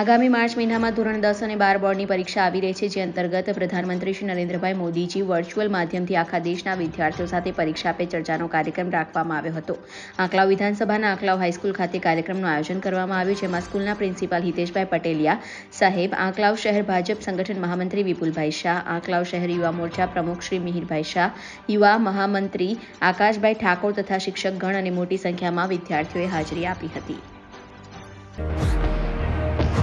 આગામી માર્ચ મહિનામાં ધોરણ દસ અને બાર બોર્ડની પરીક્ષા આવી રહી છે, જે અંતર્ગત પ્રધાનમંત્રી શ્રી નરેન્દ્રભાઈ મોદીજી વર્ચ્યુઅલ માધ્યમથી આખા દેશના વિદ્યાર્થીઓ સાથે પરીક્ષા પે ચર્ચાનો કાર્યક્રમ રાખવામાં આવ્યો હતો. આંકલાવ વિધાનસભાના આંકલાવ હાઈસ્કૂલ ખાતે કાર્યક્રમનું આયોજન કરવામાં આવ્યું, જેમાં સ્કૂલના પ્રિન્સિપાલ હિતેશભાઈ પટેલિયા સાહેબ, આંકલાવ શહેર ભાજપ સંગઠન મહામંત્રી વિપુલભાઈ શાહ, આંકલાવ શહેર યુવા મોરચા પ્રમુખ શ્રી મિહિરભાઈ શાહ, યુવા મહામંત્રી આકાશભાઈ ઠાકોર તથા શિક્ષકગણ અને મોટી સંખ્યામાં વિદ્યાર્થીઓએ હાજરી આપી હતી.